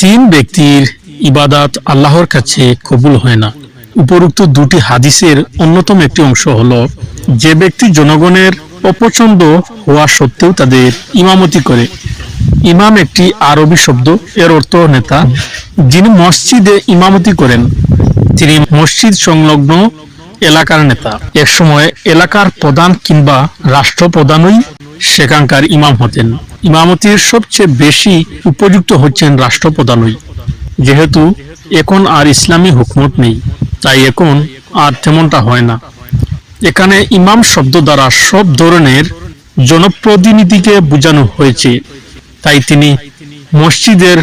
তিন ব্যক্তির ইবাদাত আল্লাহর কাছে কবুল হয় না। উপরোক্ত দুটি হাদিসের অন্যতম একটি অংশ হলো, যে ব্যক্তি জনগণের অপছন্দ হওয়া সত্ত্বেও তাদের ইমামতি করে। ইমাম একটি আরবি শব্দ, এর অর্থ নেতা। যিনি মসজিদে ইমামতি করেন, তিনি মসজিদ সংলগ্ন এলাকার নেতা। এক সময় এলাকার প্রধান কিংবা রাষ্ট্রপ্রধানই সেখানকার ইমাম হতেন। ইমামতির সবচেয়ে বেশি উপযুক্ত হচ্ছেন রাষ্ট্রপ্রধানই। যেহেতু এখন আর ইসলামী হুকমত নেই, তাই এখন আর তেমনটা হয় না। এখানে ইমাম শব্দ দ্বারা সব ধরনের জনপ্রতিনিধিকে বোঝানো হয়েছে। তাই তিনি মসজিদের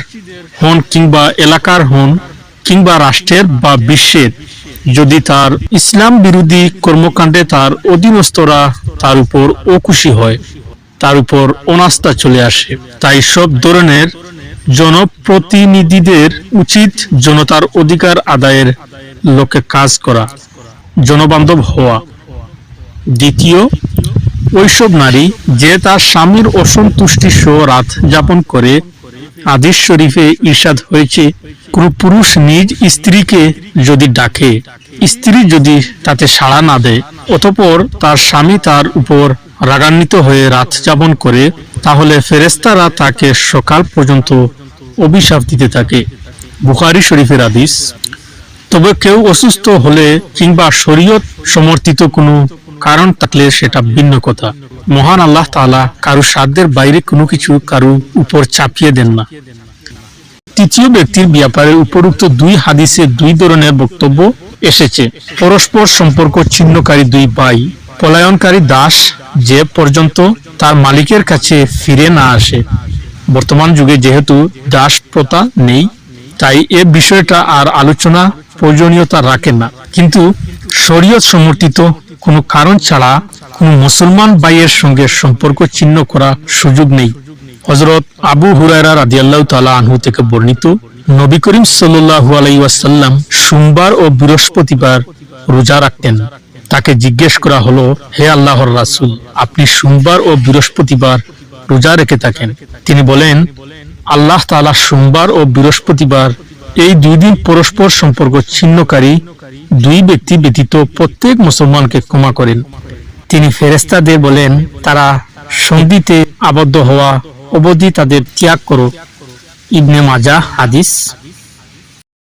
হন কিংবা এলাকার হন কিংবা রাষ্ট্রের বা বিশ্বের, যদি তার ইসলাম বিরোধী কর্মকাণ্ডে তার অধীনস্থরা তার উপর অখুশি হয়। তার উপর অনাস্থা চলে আসে। তাই সব ধরনের জনপ্রতিনিধিদের উচিত জনতার অধিকার আদায়ের লক্ষ্যে কাজ করা, জনবান্ধব হওয়া। দ্বিতীয়, ওইসব নারী যে তার স্বামীর অসন্তুষ্টি সহ রাত যাপন করে। আদিস শরীফে ইরশাদ হয়েছে, কোন পুরুষ নিজ স্ত্রীকে যদি ডাকে, স্ত্রী যদি তাতে সাড়া না দেয়, অতপর তার স্বামী তার উপর রাগান্বিত হয়ে রাত যাপন করে, তাহলে ফেরেস্তারা তাকে সকাল পর্যন্ত অভিশাপ দিতে থাকে। বুখারি শরীফের আদিস তবে কেউ অসুস্থ হলে কিংবা শরীয়ত সমর্থিত কোনো কারণ থাকলে সেটা ভিন্ন কথা। মহান আল্লাহ তাআলা কারও সাধ্যের বাইরে কোনো কিছু কারও উপর চাপিয়ে দেন না। তৃতীয় ব্যক্তির ব্যাপারে উপরুক্ত দুই হাদিসে দুই ধরনের বক্তব্য এসেছে। পরস্পর সম্পর্ক ছিন্নকারী দুই ভাই পলায়নকারী দাস যে পর্যন্ত তার মালিকের কাছে ফিরে না আসে। বর্তমান যুগে যেহেতু দাস প্রথা নেই, তাই এ বিষয়টা আর আলোচনা প্রয়োজনীয়তা রাখে না। কিন্তু শরীয়ত সমর্থিত কোনো কারণ ছাড়া কোনো মুসলমান ভাইয়ের সঙ্গে সম্পর্ক ছিন্ন করা সুযোগ নেই। হজরত আবু হুরায়রা রাদিয়াল্লাহু তাআলা আনহু থেকে বর্ণিত নবী করিম আলাইহি ওয়াসাল্লাম সোমবার ও বৃহস্পতিবার রোজা রাখতেন। তাকে জিজ্ঞেস করা হলো, হে আল্লাহর রাসূল, আপনি সোমবার ও বৃহস্পতিবার রোজা রেখে থাকেন? তিনি বলেন, আল্লাহ তাআলা সোমবার ও বৃহস্পতিবার এই দুই দিন পরস্পর সম্পর্ক ছিন্নকারী, দুই ব্যক্তি ব্যতীত প্রত্যেক মুসলমানকে ক্ষমা করেন। তিনি ফেরেস্তাদের বলেন, তারা সন্ধিতে আবদ্ধ হওয়া অবধি তাদের ত্যাগ করো। ইবনে মাজা হাদিস